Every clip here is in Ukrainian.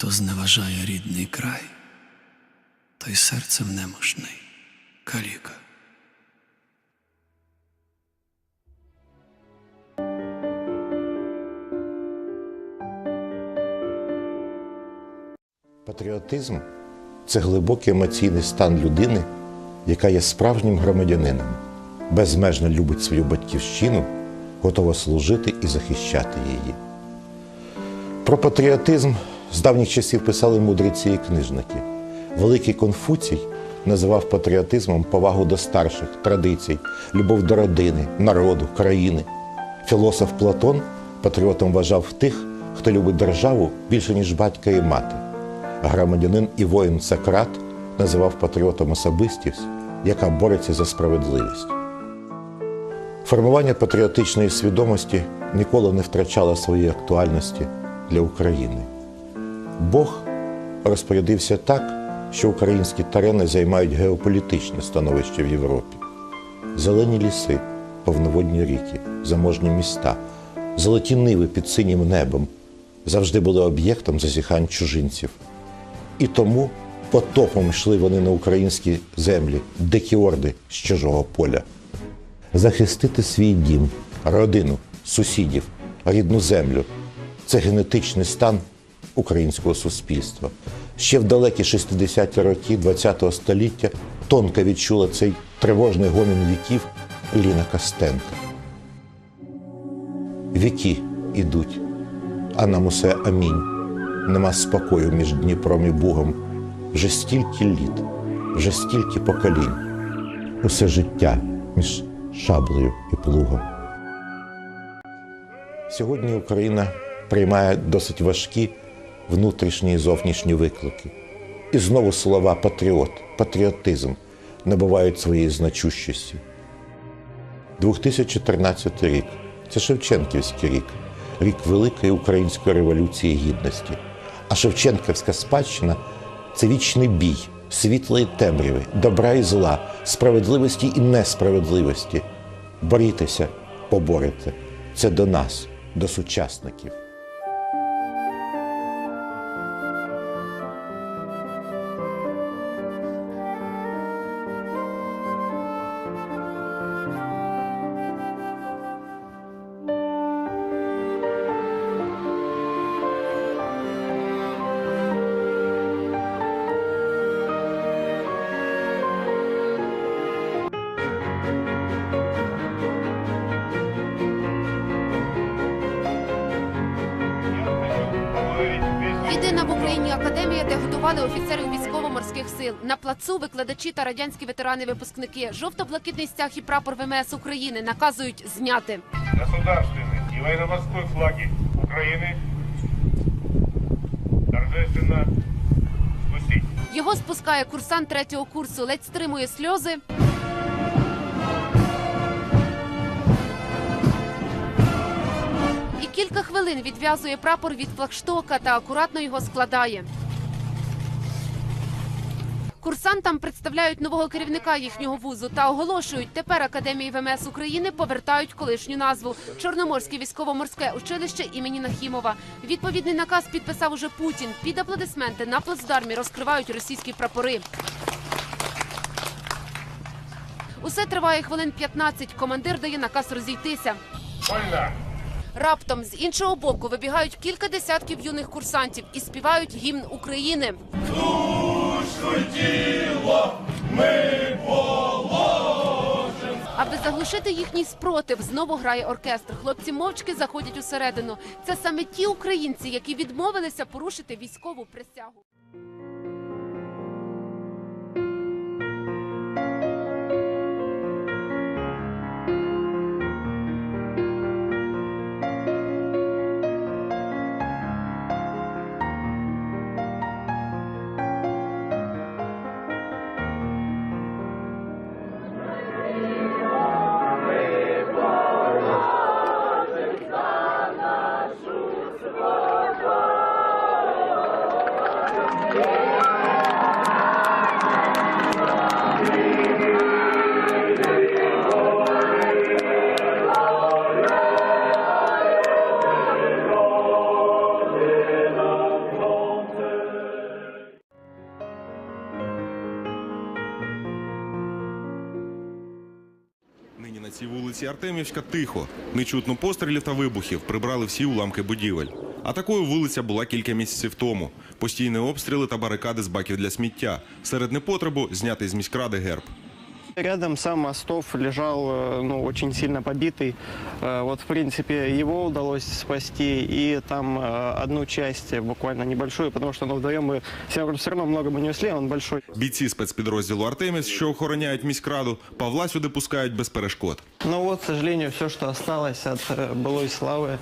Хто зневажає рідний край, той серцем немощний каліка. Патріотизм це глибокий емоційний стан людини, яка є справжнім громадянином, безмежно любить свою батьківщину, готова служити і захищати її. Про патріотизм з давніх часів писали мудреці і книжники. Великий Конфуцій називав патріотизмом повагу до старших, традицій, любов до родини, народу, країни. Філософ Платон патріотом вважав тих, хто любить державу більше, ніж батька і мати. Громадянин і воїн Сократ називав патріотом особистість, яка бореться за справедливість. Формування патріотичної свідомості ніколи не втрачало своєї актуальності для України. Бог розпорядився так, що українські терени займають геополітичне становище в Європі. Зелені ліси, повноводні ріки, заможні міста, золоті ниви під синім небом завжди були об'єктом зазіхань чужинців. І тому потопом йшли вони на українські землі, дикі орди з чужого поля. Захистити свій дім, родину, сусідів, рідну землю це генетичний стан українського суспільства. Ще в далекі 60-ті роки ХХ століття тонко відчула цей тривожний гомін віків Ліна Костенко. Віки ідуть, а нам усе амінь. Нема спокою між Дніпром і Бугом. Вже стільки літ, вже стільки поколінь. Усе життя між шаблею і плугом. Сьогодні Україна приймає досить важкі внутрішні і зовнішні виклики. І знову слова патріот, патріотизм набувають своєї значущості. 2014 рік це Шевченківський рік, рік Великої Української революції гідності. А Шевченківська спадщина це вічний бій, світла і темряви, добра і зла, справедливості і несправедливості. Борітеся, поборете. Це до нас, до сучасників. Готували офіцерів військово-морських сил. На плацу викладачі та радянські ветерани-випускники. Жовто-блакитний стяг і прапор ВМС України наказують зняти. государственный и военно-морской флаги Украины торжественно спустить. Його спускає курсант третього курсу, ледь стримує сльози. І кілька хвилин відв'язує прапор від флагштока та акуратно його складає. Курсантам представляють нового керівника їхнього вузу та оголошують, тепер Академії ВМС України повертають колишню назву Чорноморське військово-морське училище імені Нахімова. Відповідний наказ підписав уже Путін. Під аплодисменти на плацдармі розкривають російські прапори. Усе триває хвилин 15. Командир дає наказ розійтися. Раптом з іншого боку вибігають кілька десятків юних курсантів і співають гімн України. Аби заглушити їхній спротив, знову грає оркестр. Хлопці мовчки заходять усередину. Це саме ті українці, які відмовилися порушити військову присягу. Цій Артемівська тихо. Не чутно пострілів та вибухів, прибрали всі уламки будівель. А такою вулиця була кілька місяців тому. Постійні обстріли та барикади з баків для сміття. Серед непотребу знятий з міськради герб. Рядом сам Мостов лежал, э, ну, очень сильно побитый. Э, Вот, в принципе, его удалось спасти, и там э, одну часть, э, буквально небольшую, потому что, ну, вдвоем мы все, все равно много бы не несли, а он большой. Бійці спецпідрозділу Артеміс, що охороняють міськраду, Павла сюди пускають без перешкод. Но вот, к сожалению, все, что осталось от э, былой славы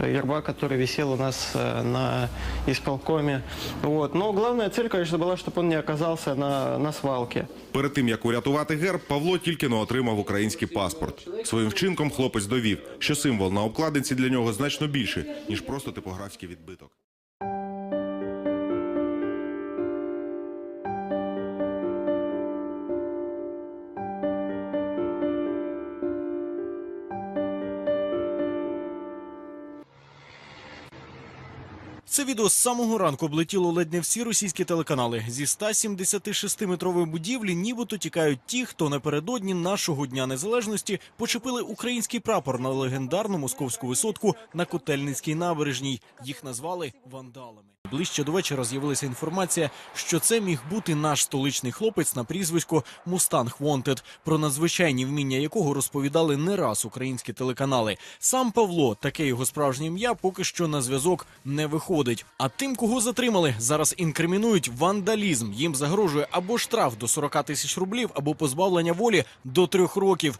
э, герба, который висел у нас э, на исполкоме. Вот. Но главная цель, конечно, была, чтобы он не оказался на, на свалке. Перед тим як урятувати герб, Павло тільки но отримав український паспорт. Своїм вчинком хлопець довів, що символ на обкладинці для нього значно більше ніж просто типографський відбиток. Це відео з самого ранку облетіло ледь не всі російські телеканали. Зі 176-метрової будівлі нібито тікають ті, хто напередодні нашого дня незалежності почепили український прапор на легендарну московську висотку на Котельницькій набережній. Їх назвали вандалами. Ближче до вечора з'явилася інформація, що це міг бути наш столичний хлопець на прізвисько Мустанг Вонтед, про надзвичайні вміння якого розповідали не раз українські телеканали. Сам Павло, таке його справжнє ім'я, поки що на зв'язок не виходить. А тим, кого затримали, зараз інкримінують вандалізм. Їм загрожує або штраф до 40 тисяч рублів, або позбавлення волі до трьох років.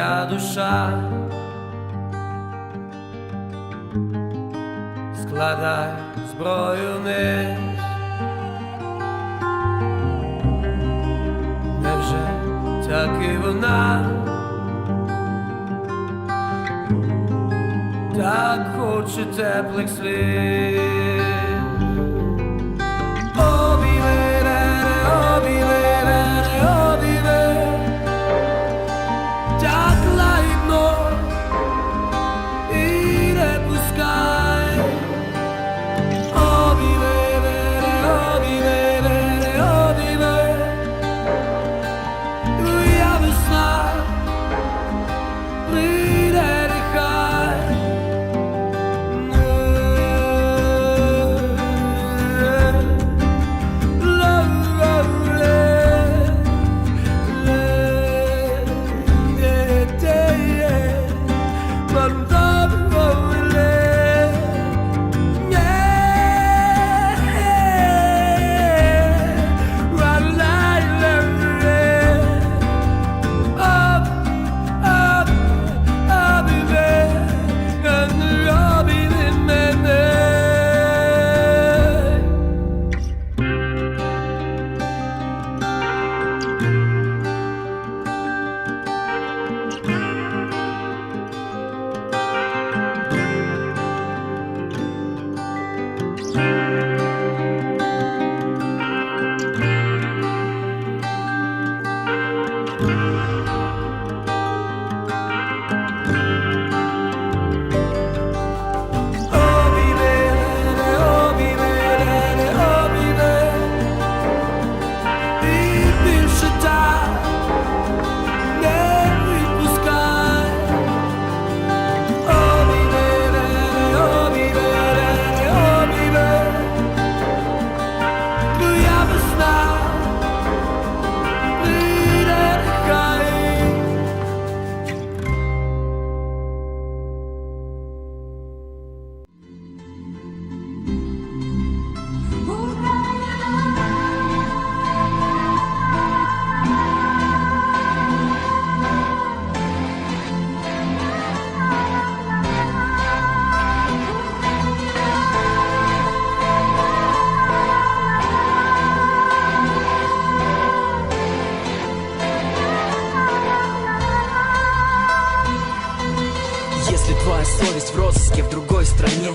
Моя душа, складай зброю вниз. Невже так і вона так хоче теплих слів? Совесть в розыске в другой стране.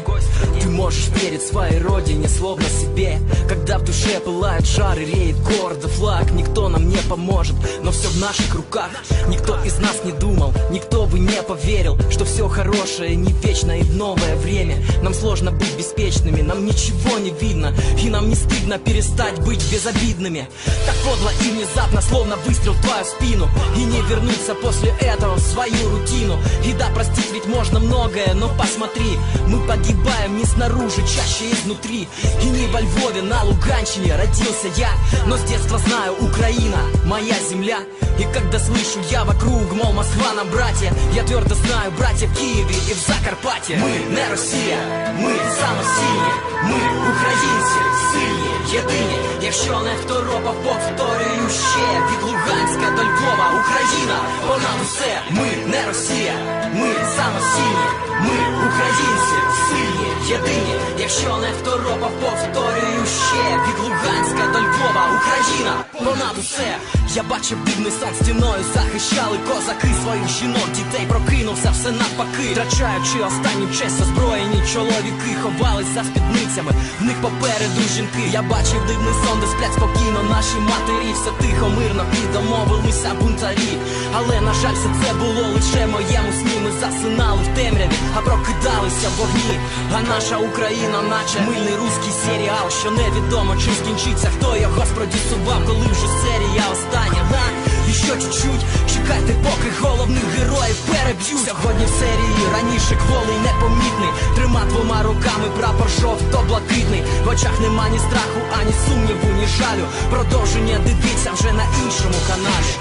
Ты можешь верить своей родине, словно себе. Когда в душе пылает жар и реет гордо флаг Никто нам не поможет, но все в наших руках. Никто из нас не думал, никто бы не поверил Что все хорошее не вечно и в новое время. Нам сложно быть беспечными, нам ничего не видно. И нам не стыдно перестать быть безобидными. Так подло и внезапно, словно выстрел в твою спину. И не вернуться после этого в свою рутину. И да, простить ведь можно многое, но посмотри Мы погибаем не снаружи, чаще изнутри И не во Львове, на Луганщине родился я Но с детства знаю, Украина, моя земля И когда слышу я вокруг, мол, Москва на братья Я твердо знаю, братья в Киеве и в Закарпатье Мы не Росія, ми самосильні Ми українці, сильні, єдині Якщо не второпав, повторюю ще Від Луганська до Львова, Україна, понад усе Ми не Росія, ми самосильні Ми українці, сильні, єдині. Якщо не второпав, повторюю ще. Від Луганська до Львова, Україна, понад усе. Я бачив дивний сон стіною Захищали козаки своїх жінок. Дітей прокинувся все навпаки. Втрачаючи останню честь озброєні чоловіки Ховались за спідницями, в них попереду жінки. Я бачив дивний сон, де сплять спокійно наші матері. Все тихо, мирно і домовилися бунтарі Але на жаль, все це було лише моєму сні. Ми засинали в темряві, а прокидалися в вогні. А наша Україна, наче мильний руський серіал Що невідомо чи скінчиться, хто його спродюсував Коли вже серія остання, га? І що чуть-чуть, чекайте, поки головних героїв переб'ють. Сьогодні в серії раніше кволий непомітний. Трима двома руками прапор жовто-блакитний В очах нема ні страху, ані сумніву, ні жалю. Продовження дивіться вже на іншому каналі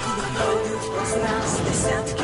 нас десятки років, і час